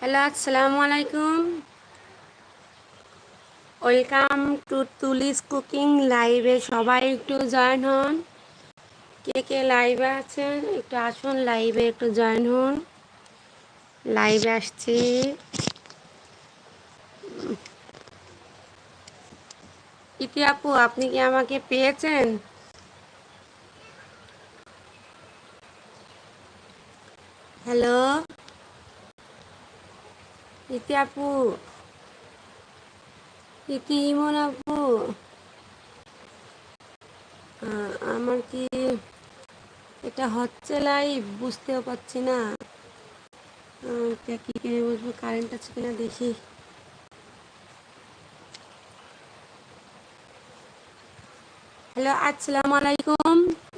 Hello আসসালামু আলাইকুম welcome to তুলিস cooking লাইভে সবাই একটু জয়েন হন। কে কে লাইভে আছেন? একটু আসুন লাইভে একটু জয়েন হন। লাইভে আসছি। ইতি আপু, আপনি কি আমাকে পেয়েছেন? হ্যালো ইতি আপু। ইতি ইমন আপু। আমার কি এটা হচ্ছে লাইভ বুঝতেও পারছি না। কি করে বুঝব কারেন্ট আছে কিনা দেখি। হ্যালো, আসসালামু আলাইকুম।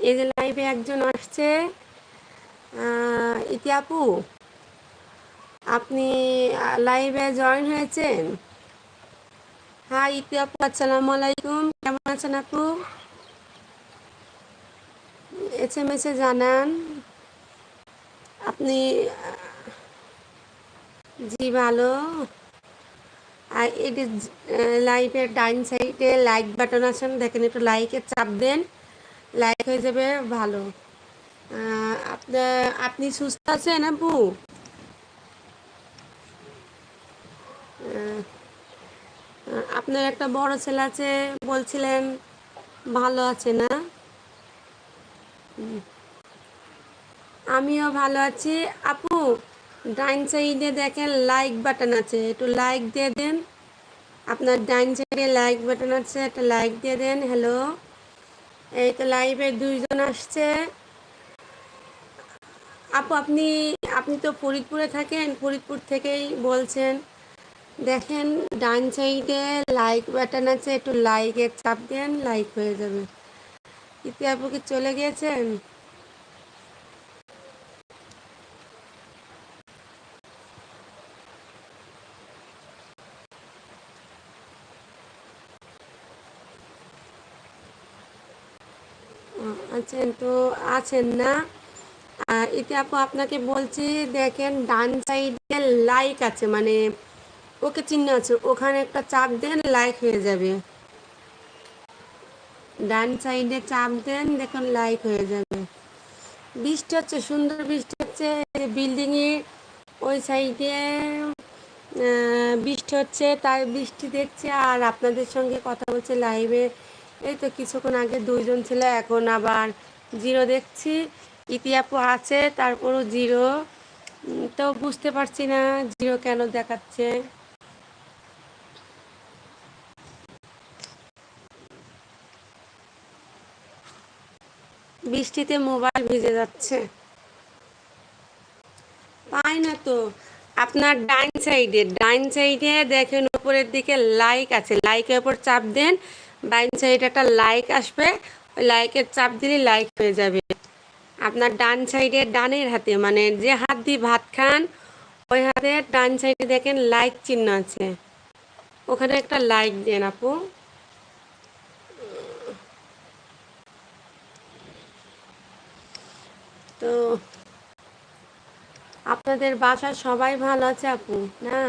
এই যে লাইভে একজন আসছে। ইতি আপু। আপনি লাইভে জয়েন হয়েছেন? হ্যাঁ ইতি আপু আসসালামু আলাইকুম। কেমন আছেন আপু? এস এম এসে জানান। আপনি জি, ভালো। আর এটি লাইভের ডাইন সাইডে লাইক বাটন আছেন দেখেন একটু লাইকের চাপ দেন। লাইক হয়ে যাবে, ভালো। আপনার আপনি সুস্থ আছেন আপু? আপনার একটা বড় ছেলে আছে, বলছিলেন ভালো আছে না? আমিও ভালো আছি। আপু, ডাইন সাইডে দেখেন লাইক বাটন আছে, একটু লাইক দিয়ে দেন। আপনার ডাইন সাইডে লাইক বাটন আছে, একটা লাইক দিয়ে দেন হ্যালো এই তো লাইভে দুইজন আসছে। আপু, আপনি আপনি তো ফরিদপুরে থাকেন, ফরিদপুর থেকেই বলছেন। দেখেন, ডান সাইডে লাইক বাটন আছে, একটু লাইকের চাপ দেন লাইক হয়ে যাবে। ইতি আপু কি চলে গিয়েছেন? আছেন তো, আছেন না। এতে আপু আপনাকে বলছি, দেখেন, ডান সাইডে লাইক আছে মানে ওকে চিহ্ন আছে। ওখানে একটা চাপ দেন লাইক হয়ে যাবে। ডান সাইডে চাপ দেন, দেখুন লাইক হয়ে যাবে। বৃষ্টি হচ্ছে, সুন্দর বৃষ্টি হচ্ছে। বিল্ডিংয়ে ওই সাইডে বৃষ্টি হচ্ছে তাই বৃষ্টি দেখছে। আর আপনাদের সঙ্গে কথা বলছে লাইভে এই তো কিছুক্ষণ আগে দুইজন ছিল, এখন আবার জিরো দেখছি। ইতিহাপু আছে, তারপরও জিরো তো বুঝতে পারছি না জিরো কেন দেখাচ্ছে। বৃষ্টিতে মোবাইল ভিজে যাচ্ছে। পাই না তো? আপনার ডাইন সাইডে ডাইন সাইডে দেখেন উপরের দিকে লাইক আছে। লাইকের উপর চাপ দেন, ডাইন সাইডে একটা লাইক আসবে। ওই লাইকের চাপ দিলে লাইক হয়ে যাবে। আপনার ডান সাইডে, ডানের হাতে মানে যে হাত দিয়ে ভাত খান, ওই হাতে ডান সাইডে দেখেন লাইক চিহ্ন আছে। ওখানে একটা লাইক দেন আপু। তো আপনাদের বাসার সবাই ভালো আছে আপু? না?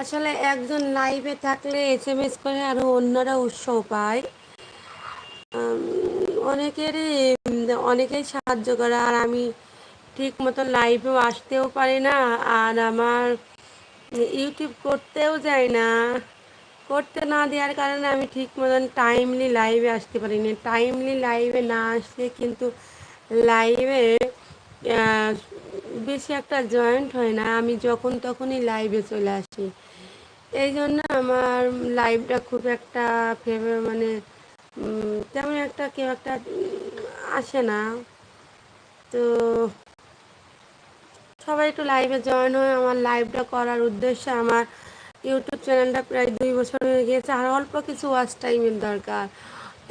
আসলে একজন লাইভে থাকলে এস এম এস করে আরও অন্যরা উৎসাহ পায়। অনেকেরই, অনেকেই সাহায্য করে, আর আমি ঠিক মতো লাইভেও আসতেও পারি না, আর আমার ইউটিউব করতেও যাই না। করতে না দেওয়ার কারণে আমি ঠিক মতন টাইমলি লাইভে আসতে পারি না টাইমলি লাইভে না আসলে কিন্তু লাইভে বেশি একটা জয়েন্ট হয় না। আমি যখন তখনই লাইভে চলে আসি। এই জন্য আমার লাইভটা খুব একটা ফেভার মানে তেমন একটা কেউ একটা আসে না। তো সবাই একটু লাইভে জয়েন হয়ে আমার লাইভটা করার উদ্দেশ্যে আমার ইউটিউব চ্যানেলটা প্রায় দুই বছর হয়ে গিয়েছে। আর অল্প কিছু ওয়াচ টাইমের দরকার।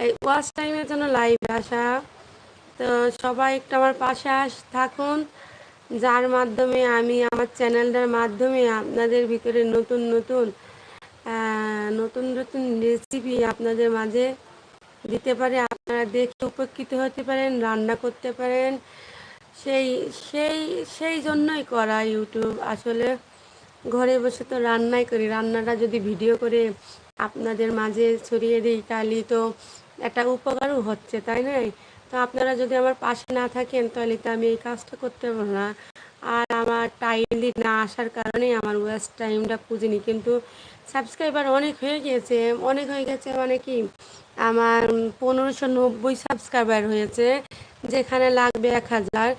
এই ওয়াচ টাইমের জন্য লাইভে আসা। তো সবাই একটু আমার পাশে আস থাকুন। যার মাধ্যমে আমি আমার চ্যানেলটার মাধ্যমে আপনাদের ভিতরে নতুন নতুন নতুন নতুন রেসিপি আপনাদের মাঝে দিতে পারে। আপনারা দেখে উপকৃত হতে পারেন, রান্না করতে পারেন। সেই সেই সেই জন্যই করা ইউটিউব। আসলে ঘরে বসে তো রান্নাই করি। রান্নাটা যদি ভিডিও করে আপনাদের মাঝে ছড়িয়ে দিই, তাহলে তো একটা উপকারও হচ্ছে, তাই না? তো আপনারা যদি আমার পাশে না থাকেন, তাহলে তো আমি এই কাজটা করতে পারব না। আর আমার টাইমলি না আসার কারণেই আমার ওয়েস্ট টাইমটা পুজিনি কিন্তু সাবস্ক্রাইবার অনেক হয়ে গেছে অনেক হয়ে গেছে মানে কি? আমার পনেরোশো নব্বই সাবস্ক্রাইবার হয়েছে, যেখানে লাগবে এক হাজার।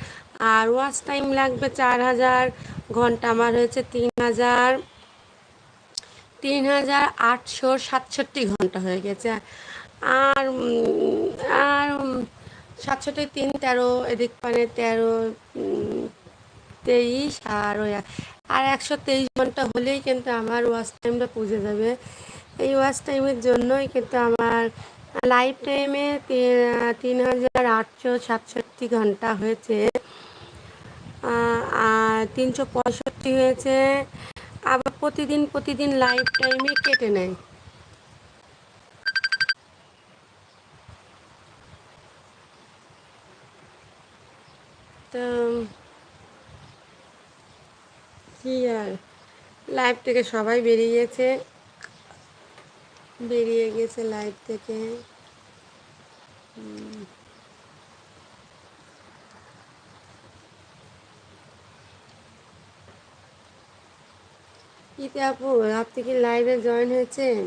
আর ওয়াচ টাইম লাগবে চার হাজার, ঘণ্টা আমার হয়েছে তিন হাজার। তিন হাজার আটশো সাতষট্টি ঘণ্টা হয়ে গেছে। আর আর সাতষট্টি তিন, তেরো, এদিক মানে তেরো তেইশ, আর আর একশো তেইশ ঘণ্টা হলেই কিন্তু আমার ওয়াচ টাইমটা পুজে যাবে। এই ওয়াচ টাইমের জন্যই কিন্তু আমার লাইফ টাইমে তিন হাজার আটশো সাতষট্টি ঘণ্টা হয়েছে। আর তিনশো পঁয়ষট্টি হয়েছে। আবার প্রতিদিন প্রতিদিন লাইফ টাইমে কেটে নেয়। তো কি আর লাইভ থেকে সবাই বেরিয়ে গেছে বেরিয়ে গেছে লাইভ থেকে। ইতি আপু, আপনি কি লাইভে জয়েন হয়েছেন?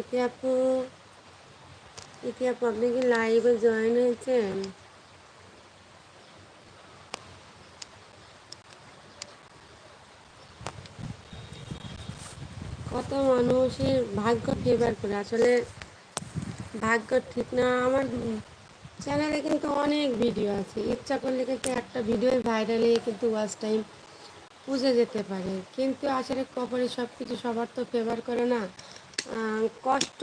ইতি আপু ইতি আপু, আপনি কি লাইভে জয়েন হয়েছেন? কত মানুষের ভাগ্য ফেভার করে। আসলে ভাগ্য ঠিক না, আমার চ্যানেলে কিন্তু অনেক ভিডিও আছে। ইচ্ছা করলে কিন্তু একটা ভিডিও ভাইরালে কিন্তু ওয়াচ টাইম বুঝে যেতে পারে। কিন্তু আসলে কপালে সব কিছু সবার তো ফেভার করে না। কষ্ট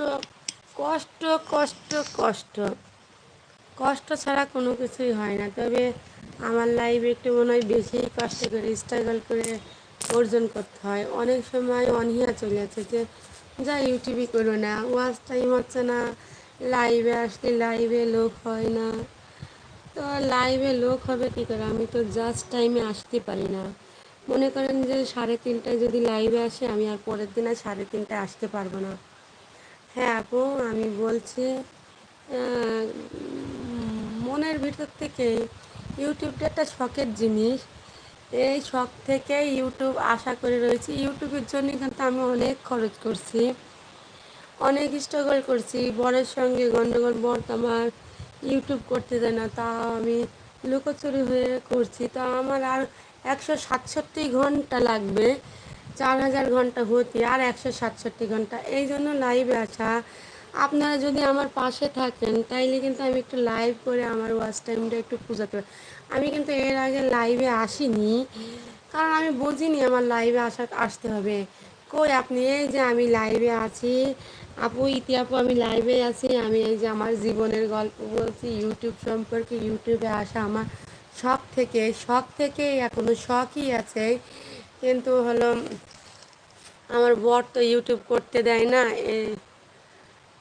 কষ্ট কষ্ট কষ্ট। কষ্ট ছাড়া কোনো কিছুই হয় না। তবে আমার লাইফে একটু মনে হয় বেশি কষ্ট করে স্ট্রাগল করে অর্জন করতে হয়। অনেক সময় অনীহা চলে আছে যে যা ইউটিউবই করো না ওয়াচ টাইম হচ্ছে না লাইভে আসলে লাইভে লোক হয় না। তো লাইভে লোক হবে কী করে? আমি তো জাস্ট টাইমে আসতে পারি না। মনে করেন যে সাড়ে তিনটায় যদি লাইভে আসে, আমি আর পরের দিন আর সাড়ে তিনটায় আসতে পারব না। হ্যাঁ আপু, আমি বলছি মনের ভিতর থেকে ইউটিউবটা একটা শখের জিনিস। এই শখ থেকে ইউটিউব আশা করে রয়েছি। ইউটিউবের জন্য কিন্তু আমি অনেক খরচ করছি। অনেক স্ট্রাগল করছি। বরের সঙ্গে গন্ডগোল, বর আমার ইউটিউব করতে দেয় না, তা আমি লুকোচুরি হয়ে করছি। তা আমার আর একশো সাতষট্টি ঘণ্টা লাগবে। চার হাজার ঘণ্টা হতি আর একশো সাতষট্টি ঘণ্টা। এই জন্য লাইভে আসা আপনারা যদি আমার পাশে থাকেন, তাইলে কিন্তু আমি একটু লাইভ করে আমার ওয়াচ টাইমটা একটু পূজাতে পারি আমি কিন্তু এর আগে লাইভে আসিনি। কারণ আমি বুঝিনি আমার লাইভে আসা, আসতে হবে। কই আপনি? এই যে আমি লাইভে আছি। আপু, ইতি আপু, আমি লাইভে আছি। আমি এই যে আমার জীবনের গল্প বলছি ইউটিউব সম্পর্কে ইউটিউবে আসা আমার শখ থেকে। শখ থেকে এখনও শখই আছে। কিন্তু হলো, আমার বর তো ইউটিউব করতে দেয় না।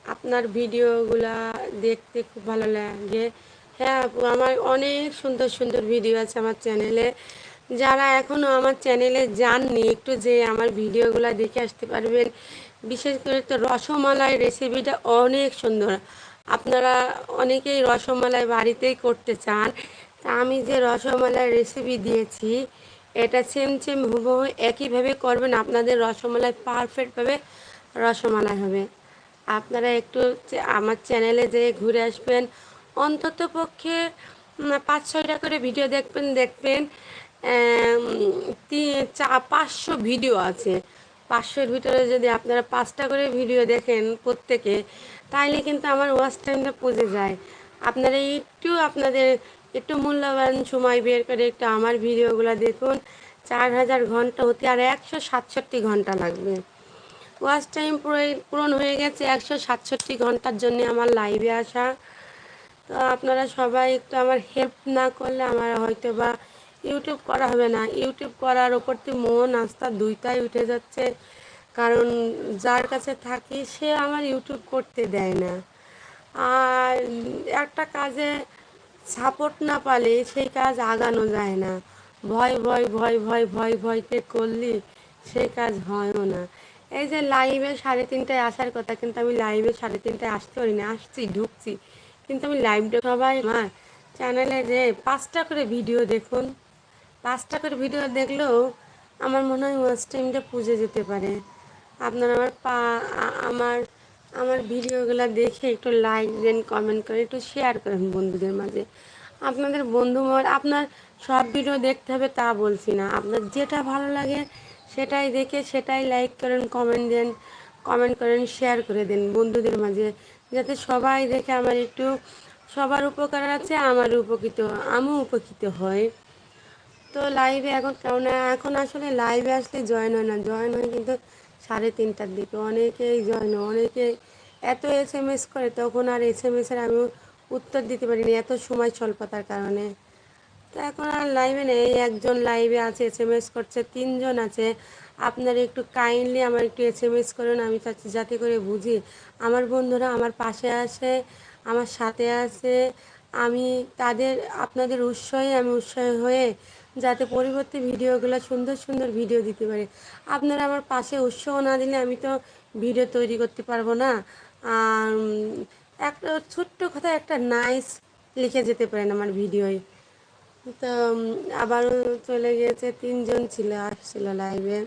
আপনার ভিডিওগুলা দেখতে খুব ভালো লাগে। হ্যাঁ আপু আমার অনেক সুন্দর সুন্দর ভিডিও আছে আমার চ্যানেলে যারা এখনও আমার চ্যানেলে যাননি, একটু যে আমার ভিডিওগুলো দেখে আসতে পারবেন। বিশেষ করে তো রসমালাই রেসিপিটা অনেক সুন্দর। আপনারা অনেকেই রসমালাই বাড়িতেই করতে চান। তা আমি যে রসমালাই রেসিপি দিয়েছি, এটা সেম সেম হুবহু একইভাবে করবেন। আপনাদের রসমালাই পারফেক্টভাবে রসমালাই হবে। আপনারা একটু আমার চ্যানেলে যে ঘুরে আসবেন। অন্তত পক্ষে পাঁচ, ছয়টা করে ভিডিও দেখবেন দেখবেন চা, পাঁচশো ভিডিও আছে। পাঁচশোর ভিতরে যদি আপনারা পাঁচটা করে ভিডিও দেখেন প্রত্যেকে, তাইলে কিন্তু আমার ওয়াচ টাইমটা পুজে যায়। আপনারা একটু আপনাদের একটু মূল্যবান সময় বের করে একটু আমার ভিডিওগুলো দেখুন। চার হাজার ঘণ্টা হতে আর একশো সাতষট্টি ঘণ্টা লাগবে। ওয়াচ টাইম পূরণ হয়ে গেছে একশো সাতষট্টি ঘণ্টার জন্য আমার লাইভে আসা। তো আপনারা সবাই একটু আমার হেল্প না করলে আমার হয়তো বা ইউটিউব করা হবে না। ইউটিউব করার ওপর মন, আস্থা দুইটাই উঠে যাচ্ছে। কারণ যার কাছে থাকি সে আমার ইউটিউব করতে দেয় না। আর একটা কাজে সাপোর্ট না পালে সেই কাজ আগানো যায় না। ভয় ভয় ভয় ভয় ভয় ভয়কে করলে সেই কাজ হয়ও না। এই যে লাইভে সাড়ে তিনটায় আসার কথা, কিন্তু আমি লাইভে সাড়ে তিনটায় আসতে পারি না আসছি, ঢুকছি। কিন্তু আমি লাইভটা সবাই আমার চ্যানেলে যে পাঁচটা করে ভিডিও দেখুন, পাঁচটা করে ভিডিও দেখলেও আমার মনে হয় ওয়াচ টাইমটা পুজে যেতে পারে। আপনার আমার পা আমার আমার ভিডিওগুলো দেখে একটু লাইক দেন কমেন্ট করে একটু শেয়ার করেন বন্ধুদের মাঝে। আপনাদের বন্ধু আপনার সব ভিডিও দেখতে হবে তা বলছি না। আপনার যেটা ভালো লাগে সেটাই দেখে সেটাই লাইক করেন কমেন্ট দেন কমেন্ট করেন শেয়ার করে দেন বন্ধুদের মাঝে। যাতে সবাই দেখে আমার একটু সবার উপকার আছে আমার উপকৃত আমিও উপকৃত হয় তো লাইভে এখন কেমন এখন আসলে লাইভে আসলে জয়েন হয় না জয়েন হয় কিন্তু সাড়ে তিনটার দিকে অনেকেই জয়েন হয় অনেকে এত এস এম এস করে, তখন আর এস এম এসের আমি উত্তর দিতে পারিনি, এত সময় স্বল্পতার কারণে। তো এখন আর লাইভে নেই। একজন লাইভে আছে এস এম এস করছে, তিনজন আছে। আপনারা একটু কাইন্ডলি আমার একটু এস এম এস করুন, আমি যাতে করে বুঝি। আমার বন্ধুরা আমার পাশে আসে আমার সাথে আছে। আমি তাদের, আপনাদের উৎসাহে, আমি উৎসাহ হয়ে যাতে পরিবর্তে ভিডিওগুলো সুন্দর সুন্দর ভিডিও দিতে পারি। আপনারা আমার পাশে উৎসাহ না দিলে আমি তো ভিডিও তৈরি করতে পারব না। আর একটা ছোট্ট কথা, একটা নাইস লিখে যেতে পারেন আমার ভিডিওয় তো আবারও চলে গিয়েছে, তিনজন ছিল, আসছিল লাইভে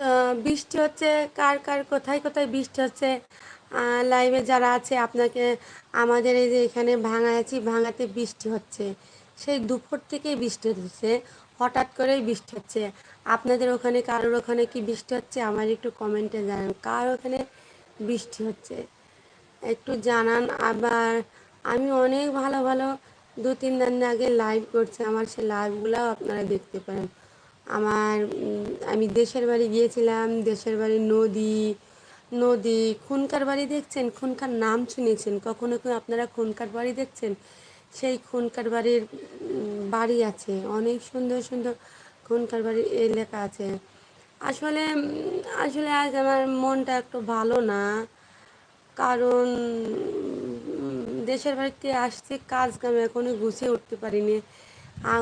তো, বৃষ্টি হচ্ছে, কার কার, কোথায় কোথায় বৃষ্টি হচ্ছে লাইভে যারা আছে, আপনাকে, আমাদের এই যে এখানে ভাঙা আছি, ভাঙাতে বৃষ্টি হচ্ছে। সেই দুপুর থেকেই বৃষ্টি হচ্ছে, হঠাৎ করেই বৃষ্টি হচ্ছে। আপনাদের ওখানে, কারোর ওখানে কি বৃষ্টি হচ্ছে, আমার একটু কমেন্টে জানান। কার ওখানে বৃষ্টি হচ্ছে? একটু জানান, আবার আমি অনেক ভালো ভালো দু, তিন দিন আগে লাইভ করছি। আমার সে লাইভগুলোও আপনারা দেখতে পারেন। আমার আমি দেশের বাড়ি গিয়েছিলাম, দেশের বাড়ি নদী নদী, খুনকার বাড়ি দেখছেন? খুনকার নাম শুনেছেন? কখনো কি আপনারা খুনকার বাড়ি দেখছেন? সেই খুনকার বাড়ির বাড়ি আছে। অনেক সুন্দর সুন্দর খুনকার বাড়ির এলাকা আছে। আসলে আসলে আজ আমার মনটা একটু ভালো না। কারণ দেশের বাড়িতে আসছে, কাজ কামে এখনও গুছিয়ে উঠতে পারিনি।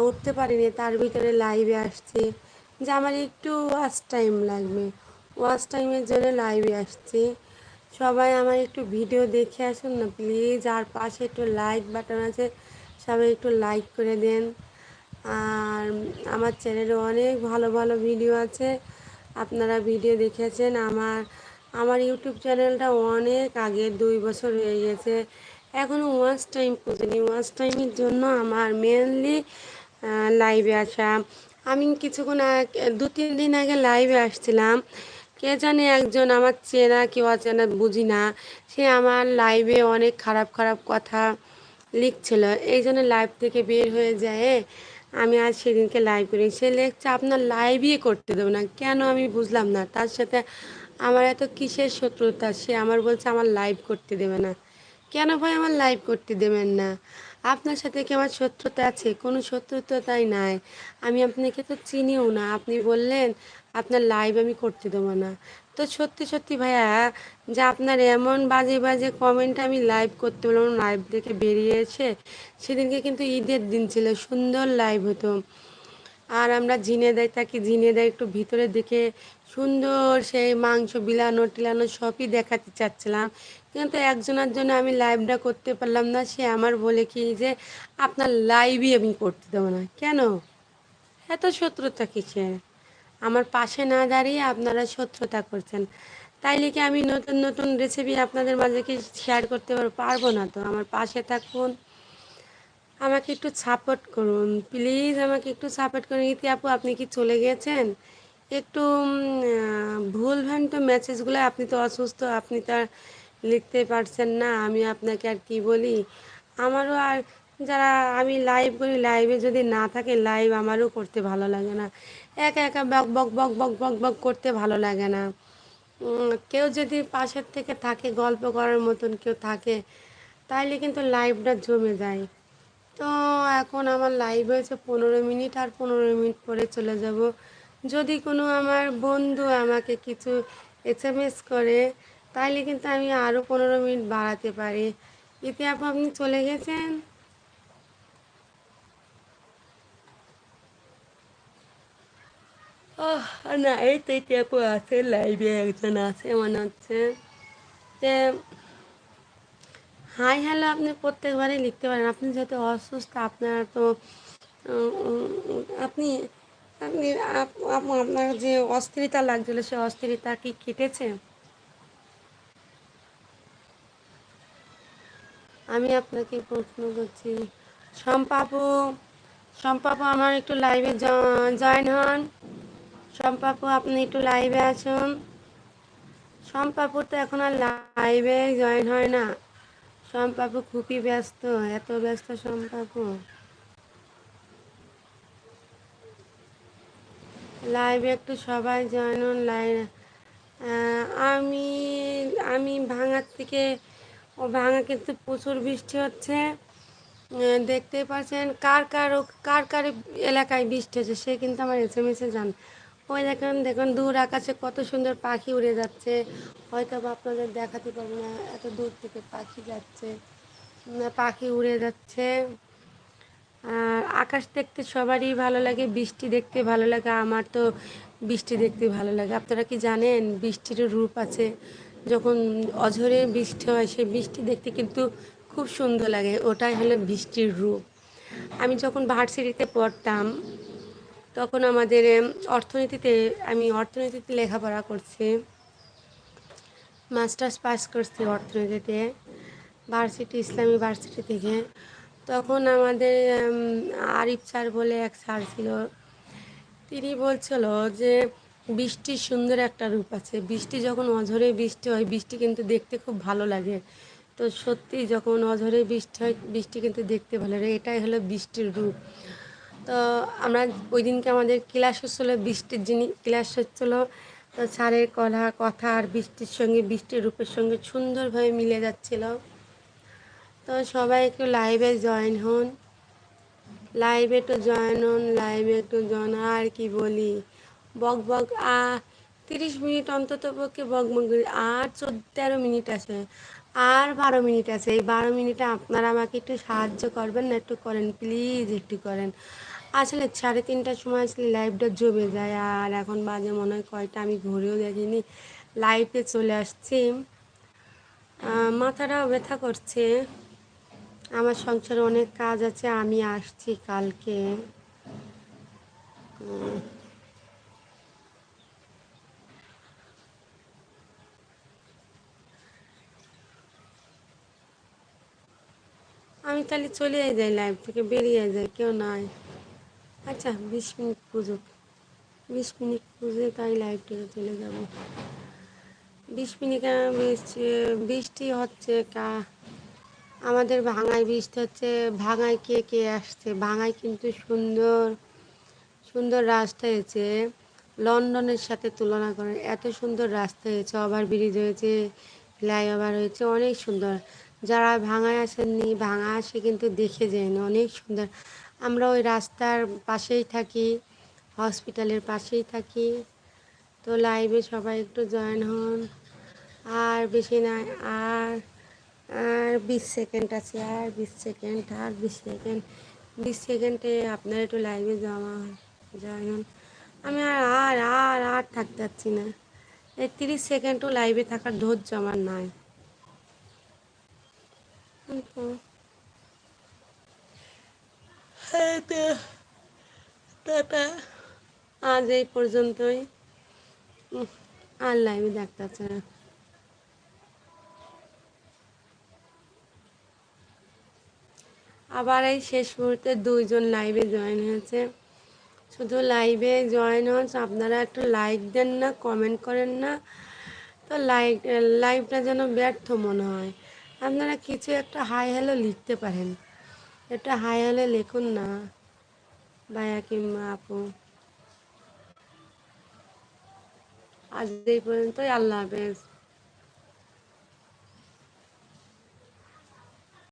উঠতে পারিনি, তার ভিতরে লাইভে আসছে। যে আমার একটু ওয়াচ টাইম লাগবে। ওয়াচ টাইমের জন্য লাইভে আসছে। সবাই আমার একটু ভিডিও দেখে আসুন না প্লিজ আর পাশে একটু লাইক বাটন আছে, সবাই একটু লাইক করে দেন। আর আমার চ্যানেলে অনেক ভালো ভালো ভিডিও আছে। আপনারা ভিডিও দেখেছেন। আমার আমার ইউটিউব চ্যানেলটা অনেক আগে দুই বছর হয়ে গেছে। এখনও ওয়াচ টাইম পৌঁছেনি ওয়াচ টাইমের জন্য আমার মেনলি লাইভে আসা। আমি কিছুক্ষণ দু তিন দিন আগে লাইভে আসছিলাম। কে জানে একজন আমার চেনা, কেউ অচেনা বুঝি না। সে আমার লাইভে অনেক খারাপ খারাপ কথা লিখছিল। এই জন্য লাইভ থেকে বের হয়ে যায়। আমি আজ সেদিনকে লাইভ করি সে লিখছে, আপনার লাইভই করতে দেবো না। কেন আমি বুঝলাম না। তার সাথে আমার এত কিসের শত্রুতা? সে আমার বলছে, আমার লাইভ করতে দেবে না। কেন ভাই আমার লাইভ করতে দেবেন না? আপনার সাথে কি আমার শত্রুতা আছে? কোনো শত্রুতা তাই নাই। আমি আপনাকে তো চিনিও না। আপনি বললেন, আপনার লাইভ আমি করতে দেবো না। তো সত্যি সত্যি ভাইয়া, যে আপনার এমন বাজে বাজে কমেন্ট আমি লাইভ করতে বললাম লাইভ থেকে বেরিয়ে এসে, সেদিনকে কিন্তু ঈদের দিন ছিল। সুন্দর লাইভ হতো। আর আমরা ঝিনে দেয় থাকি ঝিনে দেয় একটু ভিতরে দেখে সুন্দর সেই মাংস বিলানো টিলানো সবই দেখাতে চাচ্ছিলাম। কিন্তু একজনের জন্য আমি লাইভটা করতে পারলাম না, সে আমার বলে কি যে, আপনার লাইভই আমি করতে দেবো না। কেন? এত শত্রুতা কিসের? আমার পাশে না দাঁড়িয়ে আপনারা শত্রুতা করছেন। তাইলে কি আমি নতুন নতুন রেসিপি আপনাদের মাঝে কি শেয়ার করতে পারব না তো। আমার পাশে থাকুন। আমাকে একটু সাপোর্ট করুন। প্লিজ আমাকে একটু সাপোর্ট করুন। ইতি আপু, আপনি কি চলে গেছেন? একটু ভুল ভ্যান্ত মেসেজগুলো আপনি তো অসুস্থ, আপনি তো আর লিখতে পারছেন না, আমি আপনাকে আর কি বলি? আমারও আর যারা আমি লাইভ করি লাইভে যদি না থাকে লাইভ আমারও করতে ভালো লাগে না। একা একা বক বক বক বক বক বক করতে ভালো লাগে না। কেউ যদি পাশের থেকে থাকে, গল্প করার মতন কেউ থাকে, তাইলে কিন্তু লাইভটা জমে যায়। তো এখন আমার লাইভ হয়েছে পনেরো মিনিট আর পনেরো মিনিট পরে চলে যাব। যদি কোনো আমার বন্ধু আমাকে কিছু এস করে তাহলে কিন্তু আমি আরও পনেরো মিনিট বাড়াতে পারি। ইতি আপু আপনি চলে গেছেন? আহ, না এই তো ইতি আপু আছে লাইভে একজন আছে মনে হচ্ছে। যে হাই হ্যালো আপনি প্রত্যেকবারই লিখতে পারেন। আপনি যেহেতু অসুস্থ, আপনার তো, আপনি আপনি আপনার যে অস্থিরতা লাগছিল, সে অস্থিরতা কি কেটেছে? আমি আপনাকে প্রশ্ন করছি সম্পাপু সম্পাপু আমার একটু লাইভে জয়েন হন। সম্পাপু আপনি একটু লাইভে আসুন সম্পাপুর তো এখন আর লাইভে জয়েন হয় না। সম্পাপু খুবই ব্যস্ত, এত ব্যস্ত সম্পাপু লাইভে একটু সবাই জয়েন হন লাইভ আমি আমি ভাঙার থেকে, ও ভাঙা কিন্তু প্রচুর বৃষ্টি হচ্ছে। দেখতে পাচ্ছেন, কার কার কার কার এলাকায় বৃষ্টি হচ্ছে, সে কিন্তু আমার এসে মেসে যান ওই দেখেন, দেখুন দূর আকাশে কত সুন্দর পাখি উড়ে যাচ্ছে। হয়তো আপনাদের দেখাতে পারব না, এত দূর থেকে পাখি যাচ্ছে পাখি উড়ে যাচ্ছে। আর আকাশ দেখতে সবারই ভালো লাগে, বৃষ্টি দেখতে ভালো লাগে, আমার তো বৃষ্টি দেখতে ভালো লাগে। আপনারা কি জানেন বৃষ্টির রূপ আছে। যখন অঝরে বৃষ্টি হয়, সেই বৃষ্টি দেখতে কিন্তু খুব সুন্দর লাগে, ওটাই হলো বৃষ্টির রূপ। আমি যখন ভার্সিটিতে পড়তাম তখন আমাদের অর্থনীতিতে, আমি অর্থনীতিতে লেখাপড়া করছি। মাস্টার্স পাস করছি অর্থনীতিতে, ভার্সিটি, ইসলামী ভার্সিটি থেকে। তখন আমাদের আরিফ স্যার বলে এক স্যার ছিল। তিনি বলছিল যে বৃষ্টির সুন্দর একটা রূপ আছে। বৃষ্টি যখন অঝরে বৃষ্টি হয়, বৃষ্টি কিন্তু দেখতে খুব ভালো লাগে। তো সত্যি যখন অঝরে বৃষ্টি হয়, বৃষ্টি কিন্তু দেখতে ভালো লাগে। এটাই হলো বৃষ্টির রূপ। তো আমরা ওই দিনকে আমাদের ক্লাস হচ্ছিল বৃষ্টির যিনি ক্লাস হচ্ছিল তো স্যারের কথা কথা আর বৃষ্টির সঙ্গে, বৃষ্টির রূপের সঙ্গে সুন্দরভাবে মিলে যাচ্ছিল। তো সবাই একটু লাইভে জয়েন হন। লাইভে একটু জয়েন হন লাইভে একটু জয়েন আর কি বলি? বক বক, আ, তিরিশ মিনিট অন্তত পক্ষে বক বক আর তেরো মিনিট আছে, আর বারো মিনিট আছে। এই বারো মিনিটে আপনারা আমাকে একটু সাহায্য করবেন না, একটু করেন প্লিজ একটু করেন। আসলে সাড়ে তিনটার সময় আসলে লাইভটা জমে যায়। আর এখন বাজে মনে হয় কয়টা আমি ঘুরেও দেখিনি। লাইভে চলে আসছি। আহ, মাথাটাও ব্যথা করছে। আমার সংসারে অনেক কাজ আছে আমি আসছি কালকে। আমি তাহলে চলে যাই লাইভ থেকে বেরিয়ে যাই কেউ নাই। আচ্ছা বিশ মিনিট পুজো। বিশ মিনিট পুজো, তাই লাইভ চলে যাব। বিশ মিনিট বৃষ্টি হচ্ছে, কা, আমাদের ভাঙায় বৃষ্টি হচ্ছে, ভাঙায় কে কে আসছে? ভাঙায় কিন্তু সুন্দর সুন্দর রাস্তা হয়েছে। লন্ডনের সাথে তুলনা করে এত সুন্দর রাস্তা হয়েছে, ওভার ব্রিজ হয়েছে, ফ্লাইওভার হয়েছে, অনেক সুন্দর। যারা ভাঙায় আসেননি, ভাঙা আসে কিন্তু দেখে যান অনেক সুন্দর। আমরা ওই রাস্তার পাশেই থাকি হসপিটালের পাশেই থাকি। তো লাইভে সবাই একটু জয়েন হন। আর বেশি না, আর আর বিশ সেকেন্ড আছে, আর বিশ সেকেন্ড আর বিশ সেকেন্ড বিশ সেকেন্ডে আপনার একটু লাইভে জমা জয়েন হন। আমি আর আর আর আর থাকতে পারছি না। এই তিরিশ সেকেন্ডও লাইভে থাকার ধৈর্য আমার নাই। আজ এই পর্যন্তই। আর লাইভে দেখতে পাচ্ছে আবার এই শেষ মুহূর্তে দুইজন লাইভে জয়েন হয়েছে। শুধু লাইভে জয়েন হচ্ছে আপনারা একটু লাইক দেন না কমেন্ট করেন না। তো লাইক লাইভটা যেন ব্যর্থ মনে হয়। আপনারা কিছু একটা হাই হ্যালো লিখতে পারেন। একটা হাই হলে লিখুন না ভাইয়া কিংবা আপু। আজ এই পর্যন্তই আল্লাহ হাফেজ।